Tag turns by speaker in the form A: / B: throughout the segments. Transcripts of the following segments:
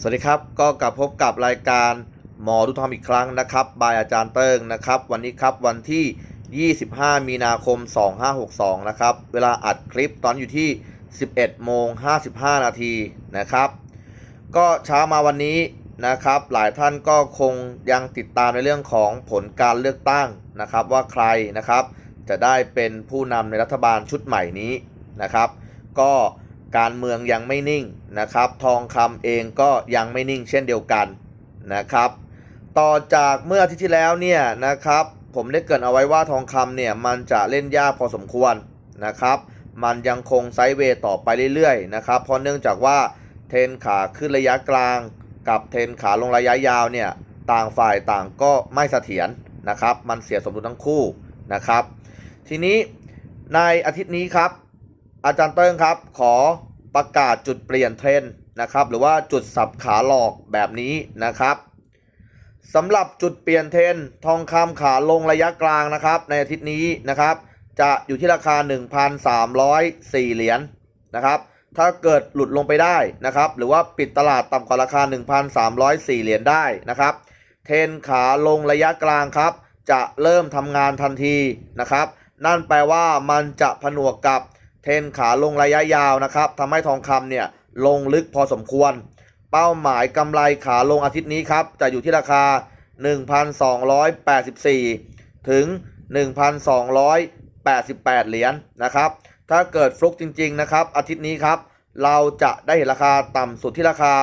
A: สวัสดีครับก็กลับพบกับรายการหมอดูทอมอีกครั้งนะครับบายอาจารย์เติ้งนะครับ วันนี้ครับวันที่ 25 มีนาคม 2562 นะครับ เวลาอัดคลิปตอนอยู่ที่ 11โมง55 นาทีนะครับ ก็เช้ามาวันนี้นะครับ หลายท่านก็คงยังติดตามในเรื่องของผลการเลือกตั้งนะครับ ว่าใครนะครับจะได้เป็นผู้นำในรัฐบาลชุดใหม่นี้นะครับ ก็ การเมืองยังไม่นิ่งนะครับ ทองคำเองก็ยังไม่นิ่งเช่นเดียวกันนะครับ ต่อจากเมื่ออาทิตย์ที่แล้วเนี่ยนะครับ ผมได้เกรินเอาไว้ว่าทองคำเนี่ยมันจะเล่นยากพอสมควรนะครับ มันยังคงไซด์เวย์ต่อไปเรื่อยๆนะครับ เพราะเนื่องจากว่าเทนขาขึ้นระยะกลางกับเทนขาลงระยะยาวเนี่ยต่างฝ่ายต่างก็ไม่เสถียรนะครับ มันเสียสมดุลทั้งคู่นะครับ ทีนี้ในอาทิตย์นี้ครับ อาจารย์เติ้งครับ ขอประกาศจุดเปลี่ยนเทรนด์นะครับ หรือว่าจุดสับขาหลอกแบบนี้นะครับสำหรับจุดเปลี่ยนเทรนด์ทองคำขาลงระยะกลางนะครับ ในอาทิตย์นี้นะครับ จะอยู่ที่ราคา 1,304 เหรียญนะครับ ถ้าเกิดหลุดลงไปได้นะครับ หรือว่าปิดตลาดต่ำกว่าราคา 1,304 เหรียญได้นะครับ เทนขาลงระยะกลางครับ จะเริ่มทำงานทันทีนะครับ นั่นแปลว่ามันจะผนวกกับ เทนขาลงระยะยาวนะครับทำให้ทองคำเนี่ยลงลึกพอสมควร เป้าหมายกำไรขาลงอาทิตย์นี้ครับจะอยู่ที่ราคา 1,284 ถึง 1,288 เหรียญนะครับ ถ้าเกิดฟลุกจริง ๆ นะครับ อาทิตย์นี้ครับ เราจะได้เห็นราคาต่ำสุดที่ราคา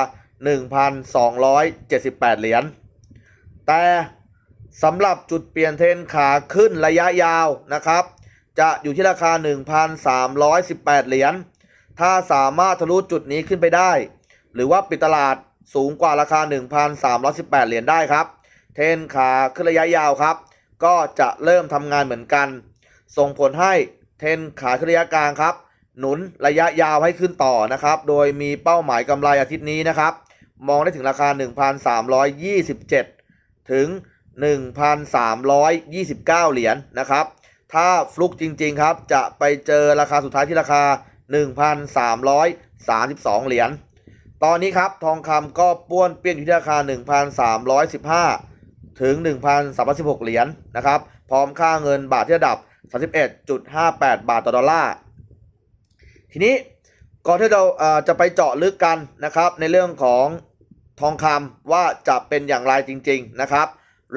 A: 1,278 เหรียญ แต่สำหรับจุดเปลี่ยนเทนขาขึ้นระยะยาวนะครับ จะอยู่ที่ราคา 1,318 เหรียญ ถ้าสามารถทะลุจุดนี้ขึ้นไปได้ หรือว่าปิดตลาดสูงกว่าราคา 1,318 เหรียญได้ครับ เทนขาขึ้นระยะยาวครับ ก็จะเริ่มทำงานเหมือนกัน ส่งผลให้เทนขาขึ้นระยะกลางครับ หนุนระยะยาวให้ขึ้นต่อนะครับ โดยมีเป้าหมายกำไรอาทิตย์นี้นะครับ มองได้ถึงราคา 1,327 ถึง 1,329 เหรียญนะครับ ถ้าฟลุกจริง ๆ ครับ จะไปเจอราคาสุดท้ายที่ราคา 1,332 เหรียญ ตอนนี้ครับทองคำก็ป้วนเปี้ยนอยู่ที่ราคา 1,315 ถึง 1,316 เหรียญนะครับ พร้อมค่าเงินบาทที่ระดับ 31.58 บาทต่อดอลลาร์ ทีนี้ก่อนที่เราจะไปเจาะลึกกันนะครับในเรื่องของทองคำว่าจะเป็นอย่างไรจริง ๆ นะครับ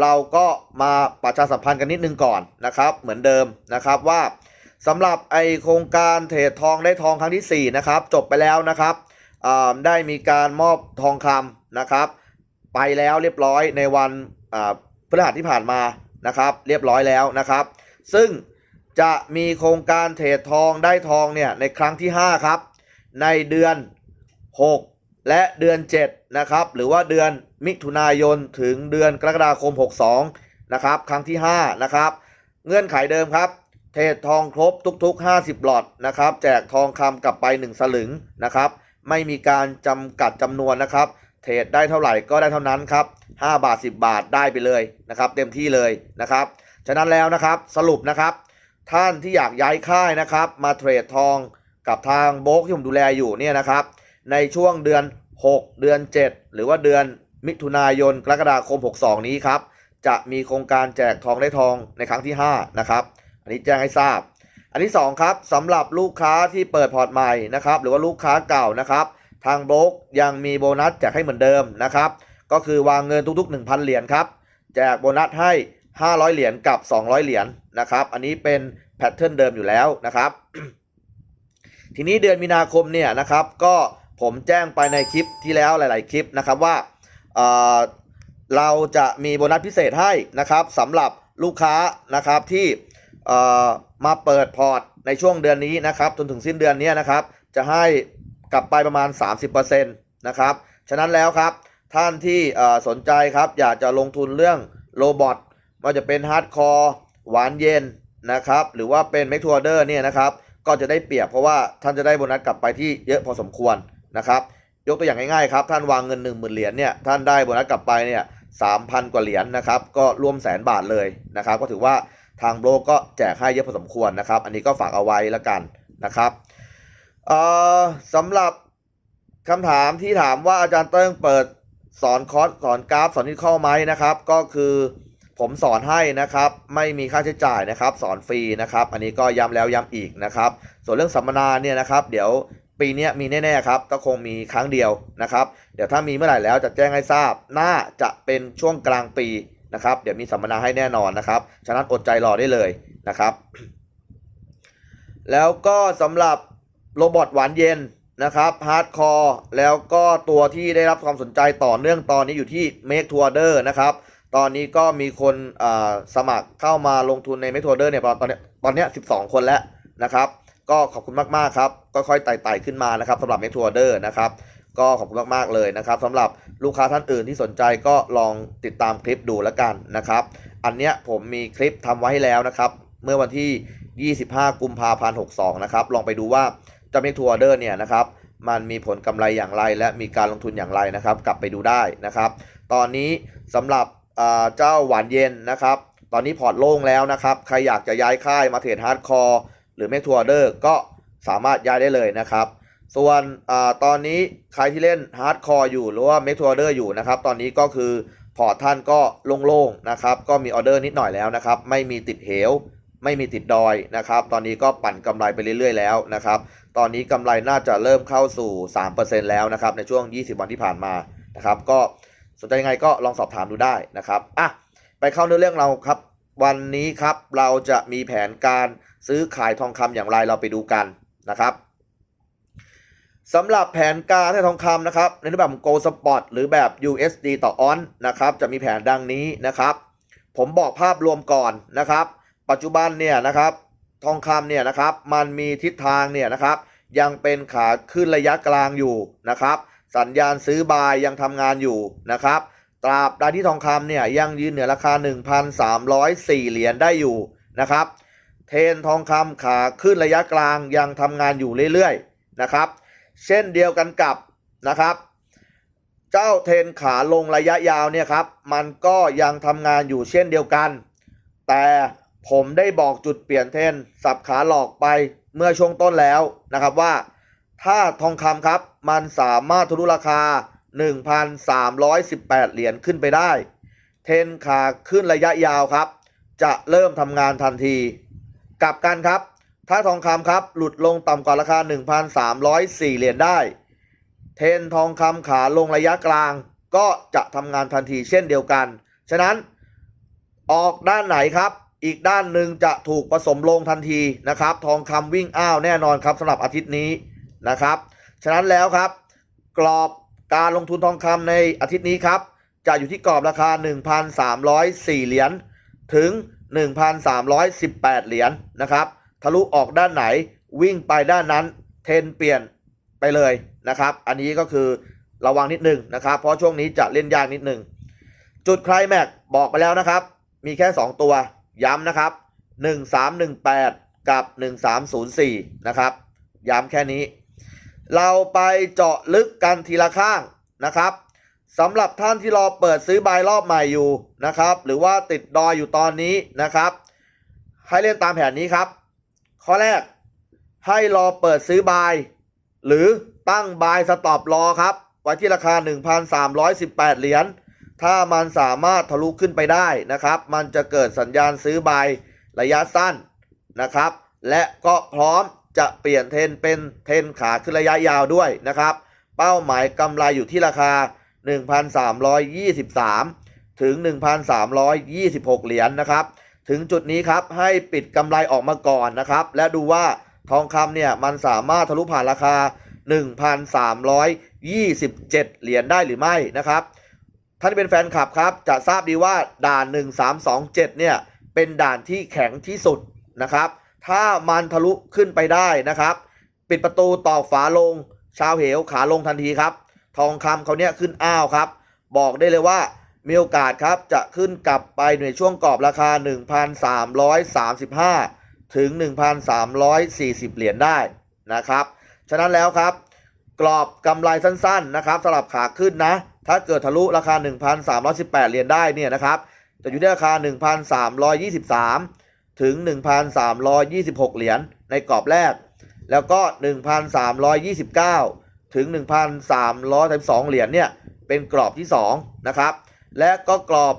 A: เราก็มาประชาสัมพันธ์กันนิดนึงก่อนนะครับ เหมือนเดิมนะครับว่าสำหรับไอโครงการเทรดทองได้ทองครั้งที่ 4 นะครับ จบไปแล้วนะครับได้มีการมอบทองคำนะครับ ไปแล้วเรียบร้อยในวันพฤหัสที่ผ่านมานะครับ เรียบร้อยแล้วนะครับ ซึ่งจะมีโครงการเทรดทองได้ทองเนี่ยในครั้งที่ 5 ครับ ในเดือน 6 และเดือน 7 นะครับ หรือว่าเดือนมิถุนายนถึงเดือนกรกฎาคม 62 นะครับ ครั้งที่ 5 นะครับ เงื่อนไขเดิมครับ เทรดทองครบทุก ๆ 50 หลอดนะครับ แจกทองคำกลับไป 1 สลึงนะครับ ไม่มีการจำกัดจำนวนนะครับ เทรดได้เท่าไหร่ก็ได้เท่านั้นครับ 5 บาท 10 บาทได้ไปเลยนะครับ เต็มที่เลยนะครับ ฉะนั้นแล้วนะครับสรุปนะครับ ท่านที่อยากย้ายค่ายนะครับ มาเทรดทองกับทางโบกที่ผมดูแลอยู่เนี่ยนะครับ ในช่วงเดือน 6 เดือน 7 หรือว่าเดือนมิถุนายนกรกฎาคม 62 นี้ครับ จะมีโครงการแจกทองได้ทองในครั้งที่ 5 นะครับ อันนี้แจ้งให้ทราบ อันที่ 2 ครับสำหรับลูกค้าที่เปิดพอร์ตใหม่นะครับ หรือว่าลูกค้าเก่านะครับ ทางโบรกยังมีโบนัสแจกให้เหมือนเดิมนะครับ ก็คือวางเงินทุกๆ 1,000 เหรียญครับ แจกโบนัสให้ 500 เหรียญกับ 200 เหรียญนะครับ อันนี้เป็นแพทเทิร์นเดิมอยู่แล้วนะครับ ทีนี้เดือนมีนาคมเนี่ยนะครับก็ ผมแจ้งไปในคลิปที่แล้วหลาย ๆ คลิปนะครับว่าเเราจะมีโบนัสพิเศษให้นะครับสำหรับลูกค้านะครับที่มาเปิดพอร์ตในช่วงเดือนนี้นะครับ จนถึงสิ้นเดือนนี้นะครับ จะให้กลับไปประมาณ 30%นะครับ ฉะนั้นแล้วครับท่านที่สนใจครับอยากจะลงทุนเรื่องโรบอทว่าจะเป็นฮาร์ดคอร์หวานเย็นนะครับ หรือว่าเป็นเมกทัวเดอร์เนี่ยนะครับ ก็จะได้เปรียบเพราะว่าท่านจะได้โบนัสกลับไปที่เยอะพอสมควร นะครับ ยกตัวอย่างง่ายๆครับ ท่านวางเงิน 1 0,000 เหรียญเนี่ย ท่านได้โบนัสกลับไปเนี่ย3,000กว่าเหรียญนะครับ ก็ร่วมแสนบาทเลยนะครับ ก็ถือว่าทางโบรกก็แจกให้เยอะพอสมควรนะครับ อันนี้ก็ฝากเอาไว้แล้วกันนะครับเอ่อสำหรับคำถามที่ถามว่าอาจารย์เติ้งเปิดสอนคอร์สสอนกราฟสอนที่ข้อไหมนะครับ ก็คือผมสอนให้นะครับ ไม่มีค่าใช้จ่ายนะครับ สอนฟรีนะครับ อันนี้ก็ย้ำแล้วย้ำอีกนะครับ ส่วนเรื่องสัมมนาเนี่ยนะครับ เดี๋ยว ปีนี้มีแน่ๆครับก็คงมีครั้งเดียวนะครับ เดี๋ยวถ้ามีเมื่อไหร่แล้วจะแจ้งให้ทราบ น่าจะเป็นช่วงกลางปีนะครับ เดี๋ยวมีสัมมนาให้แน่นอนนะครับ ฉะนั้นอดใจรอได้เลยนะครับ แล้วก็สำหรับโรบอทหวานเย็นนะครับฮาร์ดคอร์แล้วก็ตัวที่ได้รับความสนใจต่อเนื่องตอนนี้อยู่ที่ Make to Order นะครับ ตอนนี้ก็มีคนสมัครเข้ามาลงทุนใน Make to Order เนี่ยตอนนี้ตอนนี้ 12 คนแล้วนะครับ ก็ขอบคุณมากๆครับก็ค่อยไต่ๆขึ้นมานะครับสำหรับ Make to Order นะครับก็ขอบคุณมากๆเลยนะครับสำหรับลูกค้าท่านอื่นที่สนใจก็ลองติดตามคลิปดูแล้วกันนะครับ อันเนี้ยผมมีคลิปทำไว้แล้วนะครับ เมื่อวันที่ 25 กุมภาพันธ์ 62 นะครับ ลองไปดูว่าจะเมกทัวร์เดอร์เนี่ยนะครับมันมีผลกำไรอย่างไร และมีการลงทุนอย่างไรนะครับ กลับไปดูได้นะครับ ตอนนี้สำหรับเจ้าหวานเย็นนะครับ ตอนนี้พอร์ตโล่งแล้วนะครับ ใครอยากจะย้ายค่ายมาเทรดฮาร์ดคอร์ หรือเมกทัวร์เดอร์ก็สามารถย้ายได้เลยนะครับ ส่วนอตอนนี้ใครที่เล่นฮาร์ดคอร์อยู่หรือว่าเมกทัวร์เดอร์อยู่นะครับ ตอนนี้ก็คือพอร์ตท่านก็โล่งๆนะครับ ก็มีออเดอร์นิดหน่อยแล้วนะครับ ไม่มีติดเหว ไม่มีติดดอยนะครับ ตอนนี้ก็ปั่นกำไรไปเรื่อยๆแล้วนะครับ ตอนนี้กำไรน่าจะเริ่มเข้าสู่ 3%แล้วนะครับ ในช่วง 20 วันที่ผ่านมานะครับ ก็สนใจยังไงก็ลองสอบถามดูได้นะครับ อะ ไปเข้าเนื้อเรื่องเราครับ วันนี้ครับเราจะมีแผนการซื้อขายทองคำอย่างไรเราไปดูกันนะครับสำหรับแผนการให้ทองคำนะครับในรูปแบบของ Gold Spot หรือแบบ USD ต่อออนนะครับจะมีแผนดังนี้นะครับ ผมบอกภาพรวมก่อนนะครับ ปัจจุบันเนี่ยนะครับทองคำเนี่ยนะครับมันมีทิศทางเนี่ยนะครับยังเป็นขาขึ้นระยะกลางอยู่นะครับ สัญญาณซื้อบายยังทำงานอยู่นะครับ ตราบใดที่ทองคำเนี่ยยังยืนเหนือราคา 1,304 เหรียญได้อยู่นะครับ เทนทองคำขาขึ้นระยะกลางยังทำงานอยู่เรื่อยๆนะครับ เช่นเดียวกันกับนะครับ เจ้าเทนขาลงระยะยาวเนี่ยครับมันก็ยังทำงานอยู่เช่นเดียวกัน แต่ผมได้บอกจุดเปลี่ยนเทนสับขาหลอกไปเมื่อช่วงต้นแล้วนะครับว่า ถ้าทองคำครับมันสามารถทะลุราคา 1,318 เหรียญขึ้นไปได้ เทนขาขึ้นระยะยาวครับ จะเริ่มทำงานทันที กลับกันครับ ถ้าทองคำครับ หลุดลงต่ำกว่าราคา 1,304 เหรียญได้ เทนทองคำขาลงระยะกลาง ก็จะทำงานทันทีเช่นเดียวกัน ฉะนั้นออกด้านไหนครับ อีกด้านหนึ่งจะถูกผสมลงทันทีนะครับ ทองคำวิ่งอ้าวแน่นอนครับสำหรับอาทิตย์นี้นะครับ ฉะนั้นแล้วครับ กรอบ การลงทุนทองคำในอาทิตย์นี้ครับ จะอยู่ที่กรอบราคา 1,304 เหรียญถึง 1,318 เหรียญนะครับทะลุออกด้านไหนวิ่งไปด้านนั้นเทนเปลี่ยนไปเลยนะครับ อันนี้ก็คือระวังนิดนึงนะครับ เพราะช่วงนี้จะเล่นยากนิดนึง จุดไคลแม็กซ์บอกไปแล้วนะครับ มีแค่ 2 ตัวย้ำนะครับ 1318 กับ 1304 นะครับ ย้ำแค่นี้ เราไปเจาะลึกกันทีละข้างนะครับสำหรับท่านที่รอเปิดซื้อบายรอบใหม่อยู่นะครับ หรือว่าติดดอยอยู่ตอนนี้นะครับ ให้เล่นตามแผนนี้ครับ ข้อแรกให้รอเปิดซื้อบาย หรือตั้งบายสต็อปรอครับ ไว้ที่ราคา 1,318 เหรียญถ้ามันสามารถทะลุขึ้นไปได้นะครับ มันจะเกิดสัญญาณซื้อบายระยะสั้นนะครับ และก็พร้อม จะเปลี่ยนเทรนเป็นเทรนขาขึ้นระยะยาวด้วยนะครับ เป้าหมายกำไรอยู่ที่ราคา 1,323 ถึง 1,326 เหรียญนะครับ ถึงจุดนี้ครับให้ปิดกำไรออกมาก่อนนะครับ และดูว่าทองคำเนี่ยมันสามารถทะลุผ่านราคา 1,327 เหรียญได้หรือไม่นะครับ ท่านเป็นแฟนคลับครับ จะทราบดีว่าด่าน 1327 เนี่ยเป็นด่านที่แข็งที่สุดนะครับ ถ้ามันทะลุขึ้นไปได้นะครับ ปิดประตูตอกฝาลง ชาวเหวขาลงทันทีครับ ทองคำเขาเนี่ยขึ้นอ้าวครับ บอกได้เลยว่ามีโอกาสครับจะขึ้นกลับไปในช่วงกรอบราคา 1,335 ถึง 1,340 เหรียญได้นะครับ ฉะนั้นแล้วครับ กรอบกำไรสั้นๆนะครับสำหรับขาขึ้นนะ ถ้าเกิดทะลุราคา 1,318 เหรียญได้เนี่ยนะครับ จะอยู่ที่ราคา 1,323 ถึง 1,326 เหรียญในกรอบแรก แล้วก็ 1,329 ถึง 1,332 เหรียญเนี่ย เป็นกรอบที่ 2 นะครับ และก็กรอบ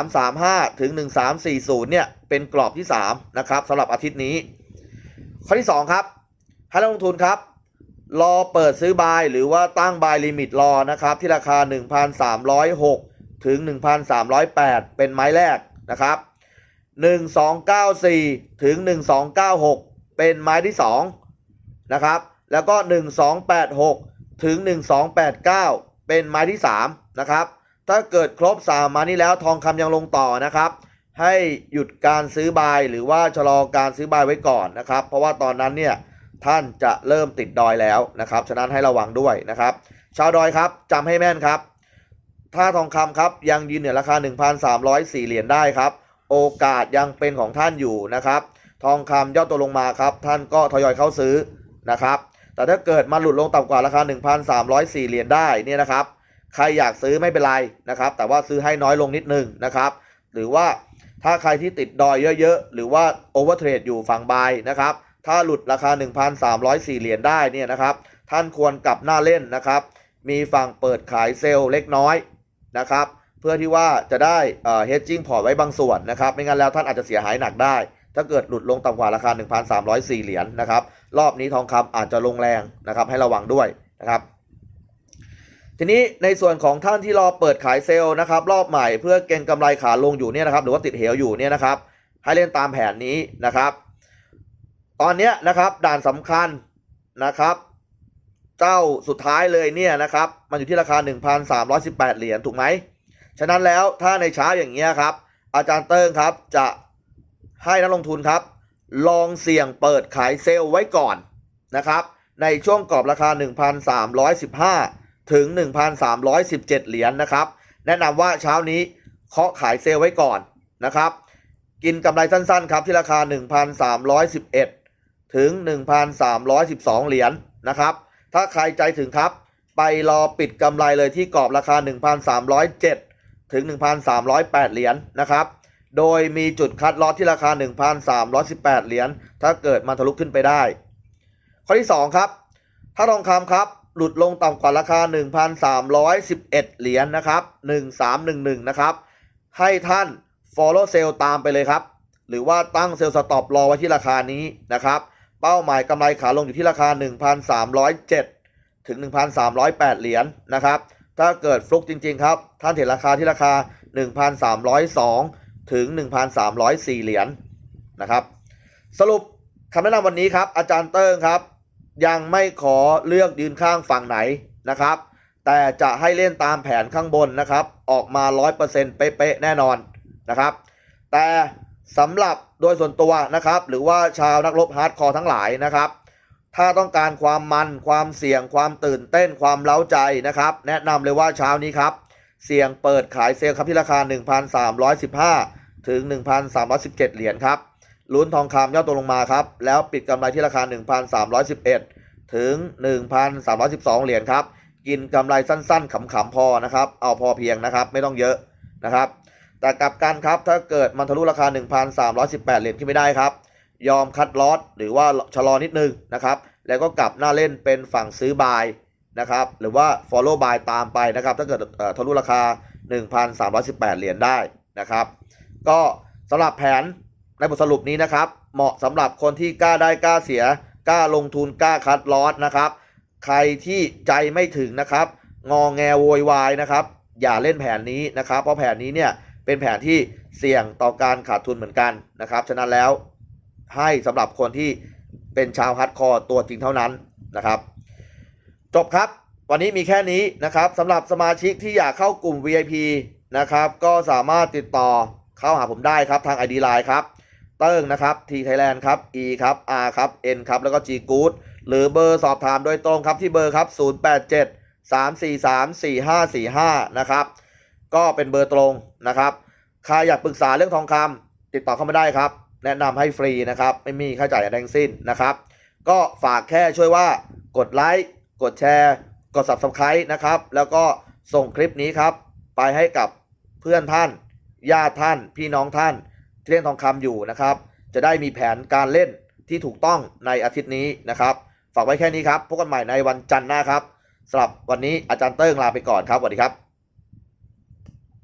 A: 1335 ถึง 1340 เนี่ย เป็นกรอบที่ 3 นะครับสำหรับอาทิตย์นี้ ข้อที่ 2 ครับ ให้นักลงทุนครับ รอเปิดซื้อบายหรือว่าตั้งบายลิมิตรอนะครับ ที่ราคา 1,306 ถึง 1,308 เป็นไม้แรกนะครับ 1294 ถึง 1296 เป็นไม้ที่ 2 นะครับ แล้วก็ 1286 ถึง 1289 เป็นไม้ที่ 3 นะครับ ถ้าเกิดครบ3มานี้แล้วทองคำยังลงต่อนะครับ ให้หยุดการซื้อบายหรือว่าชะลอการซื้อบายไว้ก่อนนะครับ เพราะว่าตอนนั้นเนี่ยท่านจะเริ่มติดดอยแล้วนะครับ ฉะนั้นให้ระวังด้วยนะครับ ชาวดอยครับจำให้แม่นครับ ถ้าทองคำครับยังยืนเหนือราคา 1,304 เหรียญได้ครับ โอกาสยังเป็นของท่านอยู่นะครับ ทองคำย่อตัวลงมาครับ ท่านก็ทยอยเข้าซื้อนะครับ แต่ถ้าเกิดมาหลุดลงต่ำกว่าราคา 1,304 เหรียญได้เนี่ยนะครับ ใครอยากซื้อไม่เป็นไรนะครับ แต่ว่าซื้อให้น้อยลงนิดนึงนะครับ หรือว่าถ้าใครที่ติดดอยเยอะๆ หรือว่าโอเวอร์เทรดอยู่ฝั่งบายนะครับ ถ้าหลุดราคา 1,304 เหรียญได้เนี่ยนะครับ ท่านควรกลับหน้าเล่นนะครับ มีฝั่งเปิดขายเซลล์เล็กน้อยนะครับ เพื่อที่ว่าจะได้เอ่อ hedging พอร์ตไว้บางส่วนนะครับ ไม่งั้นแล้วท่านอาจจะเสียหายหนักได้ ถ้าเกิดหลุดลงต่ำกว่าราคา 1,304 เหรียญนะครับ รอบนี้ทองคำอาจจะลงแรงนะครับ ให้ระวังด้วยนะครับทีนี้ในส่วนของท่านที่รอเปิดขายเซลล์นะครับ รอบใหม่เพื่อเก็งกำไรขาลงอยู่เนี่ยนะครับ หรือว่าติดเหวอยู่เนี่ยนะครับ ให้เล่นตามแผนนี้นะครับ ตอนนี้นะครับด่านสำคัญนะครับ เจ้าสุดท้ายเลยเนี่ยนะครับ มันอยู่ที่ราคา 1,318 เหรียญถูกไหม ฉะนั้นแล้วถ้าในเช้าอย่างเงี้ยครับ อาจารย์เติ้งครับจะให้นักลงทุนครับ ลองเสี่ยงเปิดขายเซลล์ไว้ก่อนนะครับ ในช่วงกรอบราคา 1,315 ถึง 1,317 เหรียญนะครับ แนะนำว่าเช้านี้เคาะขายเซลล์ไว้ก่อนนะครับ กินกำไรสั้นๆครับที่ราคา 1,311 ถึง 1,312 เหรียญนะครับ ถ้าใครใจถึงครับ ไปรอปิดกำไรเลยที่กรอบราคา 1,307 ถึง 1,308 เหรียญนะครับ โดยมีจุดคัดลอตที่ราคา 1,318 เหรียญ ถ้าเกิดมันทะลุขึ้นไปได้ ข้อที่ 2 ครับ ถ้าทองคำครับ หลุดลงต่ำกว่าราคา 1,311 เหรียญนะครับ 1311 นะครับ ให้ท่าน follow sell ตามไปเลยครับ หรือว่าตั้งเซลล์สต็อปรอไว้ที่ราคานี้นะครับ เป้าหมายกำไรขาลงอยู่ที่ราคา 1,307 ถึง 1,308 เหรียญนะครับ ถ้าเกิดฟลุกจริง ๆ ครับ ท่านเห็นราคาที่ราคา 1,302 ถึง 1,304 เหรียญนะครับ สรุปคำแนะนำวันนี้ครับ อาจารย์เติ้งครับ ยังไม่ขอเลือกยืนข้างฝั่งไหนนะครับ แต่จะให้เล่นตามแผนข้างบนนะครับ ออกมา 100%เป๊ะๆแน่นอนนะครับ แต่สำหรับโดยส่วนตัวนะครับ หรือว่าชาวนักรบฮาร์ดคอร์ทั้งหลายนะครับ ถ้าต้องการความมันความเสี่ยงความตื่นเต้นความเล้าใจนะครับ แนะนำเลยว่าเช้านี้ครับ เสี่ยงเปิดขายเซลล์ครับที่ราคา 1,315 ถึง 1,317 เหรียญครับลุ้นทองคำย่อตัวลงมาครับ แล้วปิดกำไรที่ราคา 1,311 ถึง 1,312 เหรียญครับ กินกำไรสั้นๆ ขำๆพอนะครับ เอาพอเพียงนะครับ ไม่ต้องเยอะนะครับ แต่กลับกันครับ ถ้าเกิดมันทะลุราคา 1,318 เหรียญขึ้นไม่ได้ครับ ยอมคัดลอตหรือว่าชะลอนิดนึงนะครับ แล้วก็กลับหน้าเล่นเป็นฝั่งซื้อบายนะครับ หรือว่า follow buy ตามไปนะครับ ถ้าเกิดทะลุราคา 1,318 เหรียญได้นะครับ ก็สำหรับแผนในบทสรุปนี้นะครับ เหมาะสำหรับคนที่กล้าได้กล้าเสีย กล้าลงทุนกล้าคัดลอตนะครับ ใครที่ใจไม่ถึงนะครับ งองแงโวยวายนะครับ อย่าเล่นแผนนี้นะครับ เพราะแผนนี้เนี่ยเป็นแผนที่เสี่ยงต่อการขาดทุนเหมือนกันนะครับ ฉะนั้นแล้ว ให้สำหรับคนที่เป็นชาวฮัดคอร์ตัวจริงเท่านั้นนะครับ จบครับ วันนี้มีแค่นี้นะครับสำหรับสมาชิกที่อยากเข้ากลุ่ม VIP นะครับ ก็สามารถติดต่อเข้าหาผมได้ครับทาง ID Line ครับ เติ้งนะครับ T Thailand ครับ E ครับ R ครับ N ครับ แล้วก็ G Good หรือเบอร์สอบถามโดยตรงครับที่เบอร์ครับ 087 343 4545 นะครับ ก็เป็นเบอร์ตรงนะครับ ใครอยากปรึกษาเรื่องทองคำติดต่อเข้ามาได้ครับ แนะนำให้ฟรีนะครับ ไม่มีค่าใช้จ่ายอะไรทั้งสิ้นนะครับ ก็ฝากแค่ช่วยว่ากดไลค์กดแชร์ กด Subscribe นะครับ แล้วก็ส่งคลิปนี้ครับ ไปให้กับเพื่อนท่านญาติท่าน พี่น้องท่านที่เล่นทองคำอยู่นะครับ จะได้มีแผนการเล่นที่ถูกต้องในอาทิตย์นี้นะครับ ฝากไว้แค่นี้ครับพบกันใหม่ในวันจันทร์หน้าครับสำหรับวันนี้อาจารย์เติ้งลาไปก่อนครับสวัสดีครับ